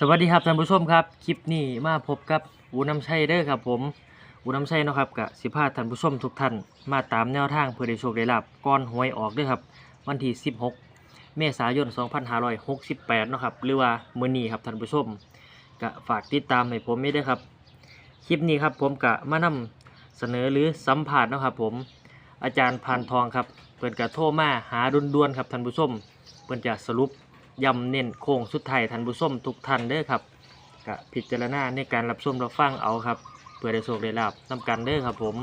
สวัสดีครับท่านผู้ชมครับคลิปนี้มาพบกับอูน้ำชัยเด้อครับผมอูน้ำชัยเนาะครับกับสิพาท่านผู้ชมทุกท่านมาตามแนวทางเพื่อได้โชคได้ลาบก่อนหวยออกด้อครับวันที่ 16 เมษายน 2568เนาะครับหรือว่ามื้อนี้ครับท่านผู้ชมก็ฝากติดตามให้ผมไม่ด้ครับคลิปนี้ครับผมกะมานำเสนอหรือสัมภาษณ์เนาะครับผมอาจารย์พานทองครับเพิ่นกะโทรมาหาด่วนๆครับท่านผู้ชมเพิ่นจะสรุป ย้ำเน้นโค้งสุดท้ายท่านผู้ชมทุกท่านเด้อครับก็พิจารณาในการรับชมรับฟังเอาครับเพื่อได้โชคได้ลาบนำกันเด้อครับผม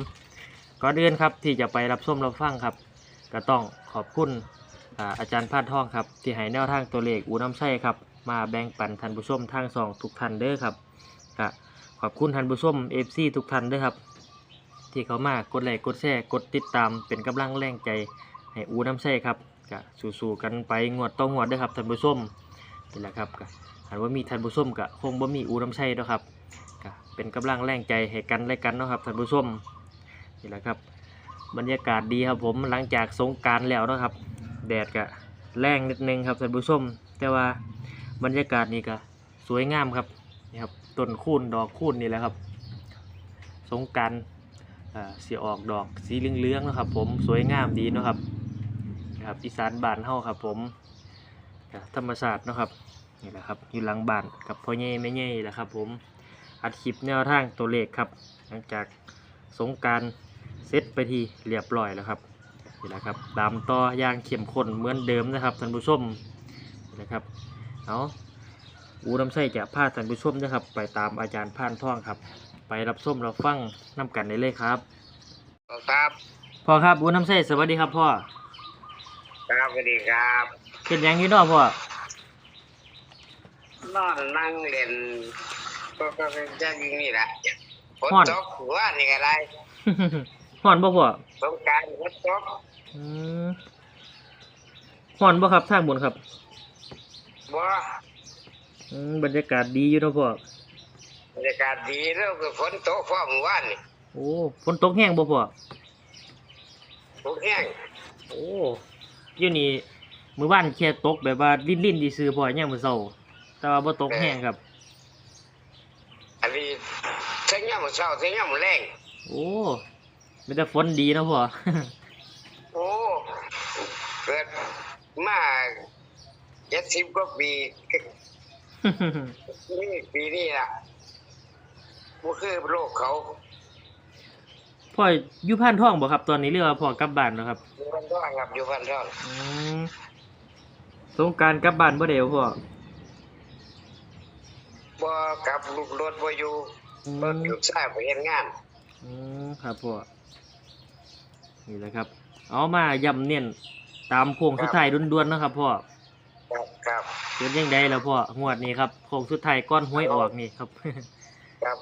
ก่อนอื่นครับที่จะไปรับชมรับฟังครับ ก็ต้องขอบคุณอาจารย์พาดทองครับที่ให้แนวทางตัวเลขอูน้ำไส้ครับมาแบ่งปันท่านผู้ชมทางสองทุกท่านเด้อครับก็ขอบคุณท่านผู้ชมเอฟซีทุกท่านเด้อครับ ที่เขามากดไลค์กดแชร์กดติดตามเป็นกำลังแรงใจให้อูน้ำไส้ครับ ก็สู้ๆกันไปงวดต่องงวดด้วยครับท่านผู้ชมนี่แหละครับก็หากว่ามีท่านผู้ชมก็คงบ่มีอูน้ำชัยเนาะครับก็เป็นกำลังแรงใจให้กันและกันเนาะครับท่านผู้ชมนี่แหละครับ บรรยากาศดีครับผมหลังจากสงการแล้วเนาะครับ แดดก็แรงนิดนึงครับท่านผู้ชมแต่ว่าบรรยากาศนี่ก็สวยงามครับนี่ครับต้นคูนดอกคูนนี่แหละครับ สงการอ่าสียออกดอกสีเหลืองๆนะครับ ผมสวยงามดีนะครับ ครับอีสานบ้านเฮาครับ ผมก็ธรรมศาสตร์เนาะครับนี่แหละครับอยู่หลังบ้านกับพ่อใหญ่แม่ใหญ่แหละครับ ผมอัดคลิปแนวทางตัวเลขครับ หลังจากสงกรารเสร็จไปทีเรียบร้อยแล้วครับนี่แหละครับตามต่ออย่างเข้มข้นเหมือนเดิมนะครับท่านผู้ชมนี่แหละครับเอาอูน้ำใส่จะพาท่านผู้ชมนะครับ ไปตามอาจารย์พานท่องครับ ไปรับส้มรับฟังน้ำกันได้เลยครับ ครับพ่อครับอูน้ำใส่สวัสดีครับพ่อ ครับสวัสดีครับ เป็นหยังอยู่เนาะพ่อนอนนั่งเล่นก็ก็เป็นเจ้าหญิงนี่แหละฝนฮ้อนตกหัวนี่ก็ได้ห่ อนบ่พ่อสงกรารฝนตกอืมห่อนบ่ครับทางบนครับบ่อืมบรรยากาศดีอยู่เนาะพ่อบรรยากาศดีแล้วก็ฝนตกฟ้าเมื่อวานนี่โอ้ฝนตกแห้งบ่พ่อตกแห้งโอ้ อยู่นี่มื้อวานแค่ตกแบบว่าลิ่นๆซื่อๆพ่อยามมื้อเช้าแต่ว่าบ่ตกแห้งครับอันนี้เช้าย่ำเช้าเช้าย่ำแรงโอ้มีแต่ฝนดีเนาะพ่อโอ้เกิดมาเจ็ดสิบกว่าปีนี่ปีนี้ล่ะบ่คือโลกเขา พ่ออยู่พานท่องบ่ครับ ตอนนี้เรือว่าพ่อกลับบ้านแล้วครับอยู่พันท่องครับอยู่พันท่องอืมสงกรารกลับบ้านบ่ได้บ่พ่อบ่กลับลูกรถบ่อยู่อืรถมลูกชายไปเฮ็ดงาน อืมครับพ่อนี่แหละครับ เอามาย้ำเน้นตามโค้งสุดท้ายด่วนๆเนาะครับพ่อครับครับเป็นยังไงแล้วพ่องวดนี้ครับโค้งสุดท้ายก้อนห้วยออกนี่ครับ ครับ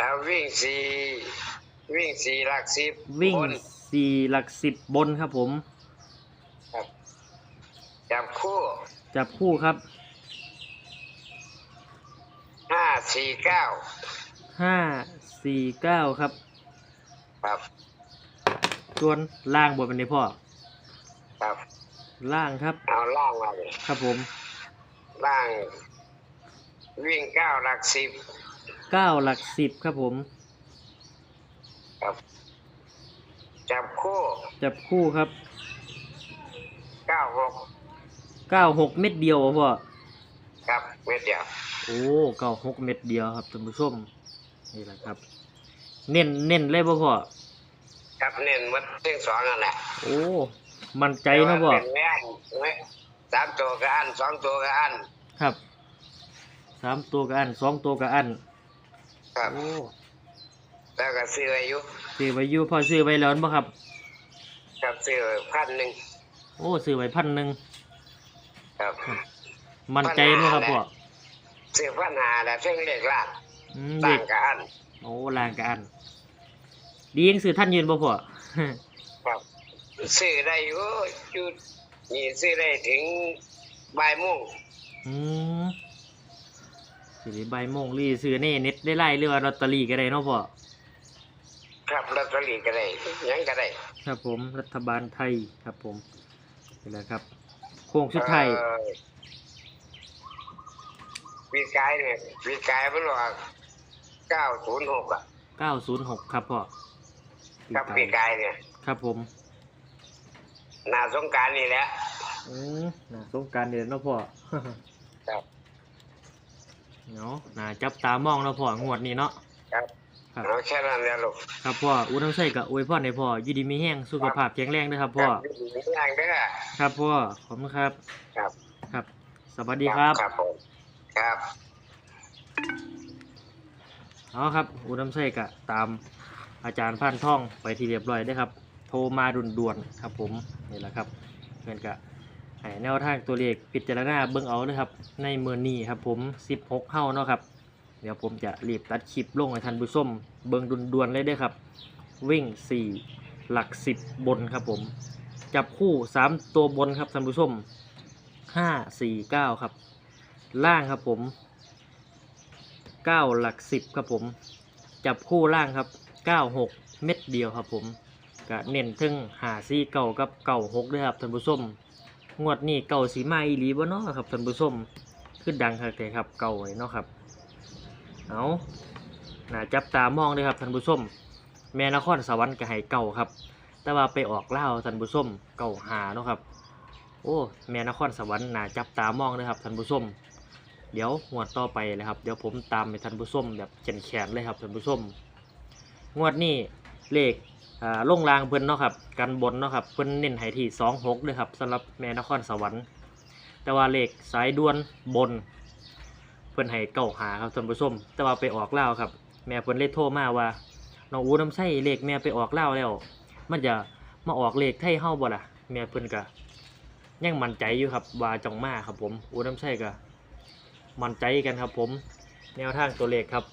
เอาวิ่งสี่วิ่งสี่หลักสิบวิ่งบนสี่หลักสิบบนครับผมครับจับคู่จับคู่ครับห้าสี่เก้าห้าสี่เก้าครับครับส่วนล่างบนเป็นไงพ่อครับล่างครับ เอาล่างมาเลยครับผม ล่าง วิ่งเก้าหลักสิบ เก้าหลักสิบครับผม ครับ จับคู่จับคู่ครับเก้าหกเก้าหกเม็ดเดียวอะพ่อครับเม็ดเดียวโอ้เก้าหกเม็ดเดียวครับท่านผู้ชมนี่แหละครับ เน้นเน้นเลยบ่พ่อครับเน้นวัดเส้นสองนั่นแหละโอ้มันใจเนาะพ่อแต่ว่าเป็นแม่นเว้ยสามตัวก็อันสองตัวก็อันครับสามตัวกับอันสองตัวกับอัน ครับโอ้แล้วก็ซื้ออายุซื้อไว้อยู่พ่อซื้อไว้แล้วบ่ครับ ครับซื้อพันหนึ่งโอ้ซื้อไว้พันหนึ่งครับมันใจเนาะครับพ่อซื้อพันหาแล้วเพิ่งเล็กล่างอืมต่าเด็งกกับอันโอ้ลางกับอันดียังซื้อท่านยืนบ่พ่อครับซื้อได้อยู่อยู่นี่ซื้อได้ถึงบ่ายโมงอืม สิใบายโมงรีซื้อเน่เน็ตได้ไล่หรือว่าลอตเตอรี่ก็ได้เนาะพ่อครับลอตเตอรี่ก็ได้หยังก็ได้ครับผมรัฐบาลไทยครับผมนี่แหละครับ โค้งสุดท้ายเอ่อปีกายเนี่ยปีกายมันว่าเก้าศูนย์หกอะเก้าศูนย์หกครับพ่อกับปีกายเนี่ยครับผมหนาสงกรารนี่แหละ อืมน่าสงกรารเดือนเนาะพ่อ ครับ เนาะน่าจับตามองเนาะพ่องวดนี้เนาะครับครับ เอาแค่นั้นแหละลูกครับพ่ออุดมใส่กับอวยพรให้พ่ออยู่ดีมีแห้งสุขภาพแข็งแรงเด้อครับพ่อครับอยู่ดีอย่างเด้อ ครับพ่อขอบคุณครับ ครับ ครับ สวัสดีครับ ครับผมครับ เอาครับ อุดมใส่กะตามอาจารย์พันท่องไปที่เรียบร้อยได้อครับ โทรมาด่วนๆครับผมนี่แหละครับเพื่อนกะ ให้แนวทางตัวเลขพิจารณาเบิ่งเอาเลยครับ ในเมือนี้ครับผม 16เฮ้าเนาะครับ เดี๋ยวผมจะรีบตัดคลิปลงให้ท่านผู้ชมเบิ่งด่วนๆเลยด้อครับ วิ่ง 4 หลัก 10 บนครับผม จับคู่ 3 ตัวบนครับท่านผู้ชม 5 4 9 ครับ ล่างครับผม 9 หลัก 10 ครับผม จับคู่ล่างครับ 96 เม็ดเดียวครับผมก็เน้นถึงหาซีเก่ากับเก่าหกด้วยครับท่านผู้ชม งวดนี้เก่าสีไมาอีหลีบ่เนาะครับท่านผู้ชมคือดังคักแต่ครับเก่าไว้เนาะครับเอาน่าจับตามองเลยครับท่านผู้ชมแม่นครสวรรค์ก็ให้เก่าครับ แต่ว่าไปออกเล่าท่านผู้ชมเก่าหาเนาะครับ โอ้แม่นครสวรรค์น่าจับตามองเลยครับท่านผู้ชมเดี๋ยวงวดต่อไปเลยครับ เดี๋ยวผมตามไปท่านผู้ชมแบบแขนๆเลยครับท่านผู้ชมงวดนี้ เลขอ่าลงรางเพิ่นเนาะครับกันบนเนาะครับเพิ่นเน้นให้ที่สองหกเลยครับสำหรับแม่นครสวรรค์แต่ว่าเลขสายด่วนบน เพิ่นให้เก้าหาครับท่านผู้ชมแต่ว่าไปออกเล่าครับ แม่เพิ่นเลยโทรมาว่าน้องอูน้ำใช่เลขแม่ไปออกเล่าแล้ว มันจะมาออกเลขไทยเฮาบ่ล่ะ แม่เพิ่นก็ยังมั่นใจอยู่ครับว่าจองมาครับผมอูน้ำใช่ก็มั่นใจกันครับผม แนวทางตัวเลขครับ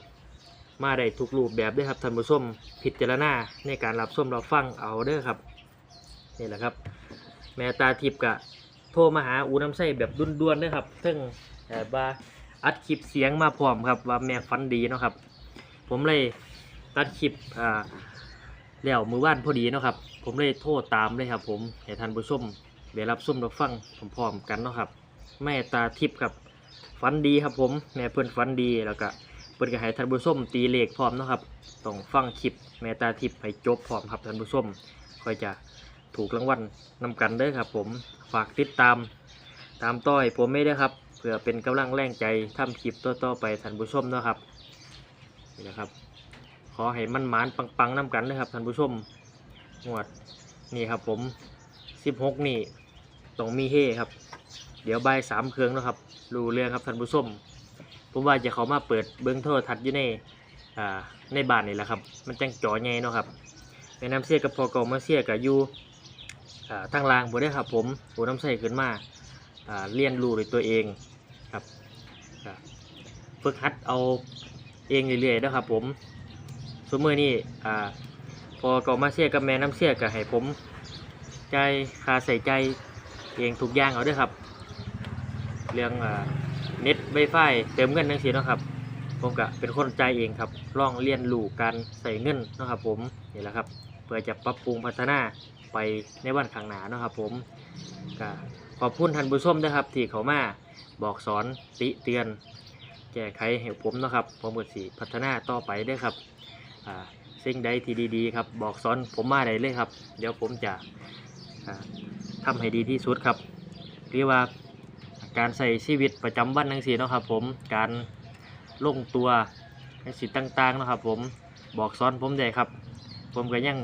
มาได้ทุกรูปแบบด้วยครับท่านผู้ชมพิจารณาในการรับชมรับฟังเอาเด้อครับนี่แหละครับ แม่ตาทิพย์กะโทรมาหาอูน้ำใส่แบบด่วนๆเด้อครับซึ่งแบบว่าอัดคลิปเสียงมาพร้อมครับว่าแม่ฟันดีเนาะครับ ผมเลยตัดคลิปอ่าแล้วมือว่านพอดีเนาะครับ ผมเลยโทรตามเลยครับ ผมให้ท่านผู้ชมได้รับชมรับฟังพร้อมๆกันเนาะครับ แม่ตาทิพย์ครับฟันดีครับผมแม่เพื่อนฟันดีแล้วก็ เพื่อนก็ให้ท่านผู้มตีเลขพร้อมนะครับต้องฟังคลิปแมตาทิพย์ให้จบพร้อมครับท่านผู้มค่อยจะถูกรางวัลนำกันเด้อครับ ผมฝากติดตาม ตามต้อยผมไม่ได้ครับเพื่อเป็นกำลังแรงใจทำคลิปต่อๆไปท่านผู้มนะครับนี่นะครับ ขอให้มันหมานปังๆนำกันเลยครับท่านผู้มงวดนี่ครับผม 16 นี่ต้องมีเฮครับ เดี๋ยวใบสามเครื่องนะครับรู้เรื่องครับท่านผู้ม ผมว่าจะเขามาเปิดเบิ้งโทรทัศน์อยู่ในอ่าในบ้านนี่แหละครับ มันจังจ่อใหญ่เนาะครับแม่น้ำเสียกับพอก่ามาเสียกับยูอ่าทางล่างผมได้ครับ ผมผมน้ำใส่ขึ้นมาอ่าเรียนรู้ด้วยตัวเองครับฝึกหัดเอาเองเรื่อยๆนะครับ ผมสมมือนี่อ่าพอก่ามาเสียกับแม่น้ำเสียกับให้ผมใจคาใส่ใจเองทุกอย่างเอาด้วยครับ เรื่องเน็ตไวไฟเติมเงินทั้งสิ้นะครับ ผมก็เป็นคนใจเองครับลองเรียนรู้การใส่เงินนะครับ ผมนี่แหละครับเพื่อจะปรับปรุงพัฒนาไปในวันข้างหน้านะครับ ผมก็ขอบคุณท่านผู้ชมด้วยครับ ที่เขามาบอกสอนติเตือน แก้ไขให้ผมนะครับผมก็สิพัฒนาต่อไปเด้ครับสิ่งใดที่ดีๆ ครับ บอกสอนผมมาได้เลยครับ เดี๋ยวผมจะอ่าทำให้ดีที่สุดครับเรียกว่า การใส่ชีวิตประจำวันทั้งสี่เนาะครับผมการลงตัวในสิ่งต่างๆนะครับผมบอกสอนผมได้ครับ ผมก็ยัง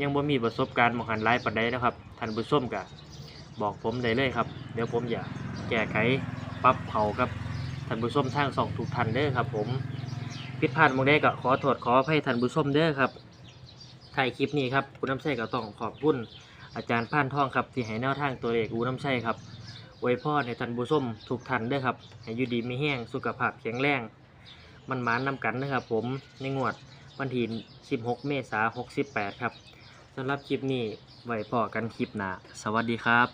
ยังบ่มีประสบการณ์มหันหลายปานใดนะครับท่านผู้ชมก็บอกผมได้เลยครับ เดี๋ยวผมจะแก้ไขปรับเผาครับท่านผู้ชมทางสองทุกท่านเด้อครับ ผมผิดพลาดมองได้ก็ขอโทษขออภัยท่านผู้ชมเด้อครับถ่ายคลิปนี้ครับคุณน้ำใช่ก็ต้องขอบคุณอาจารย์พานทองครับที่ให้แนวทางตัวเลขอูน้ำใช่ครับ อวยพรในทันบุส้มทุกทันเด้วยครับให้อยู่ดีมีแห้งสุขภาพแข็งแรง มันหมานนำกันนะครับผมในงวดวันที่16 เมษายน68 ครับสำหรับคลิปนี้ไว้พอกันคลิปหน้าสวัสดีครับ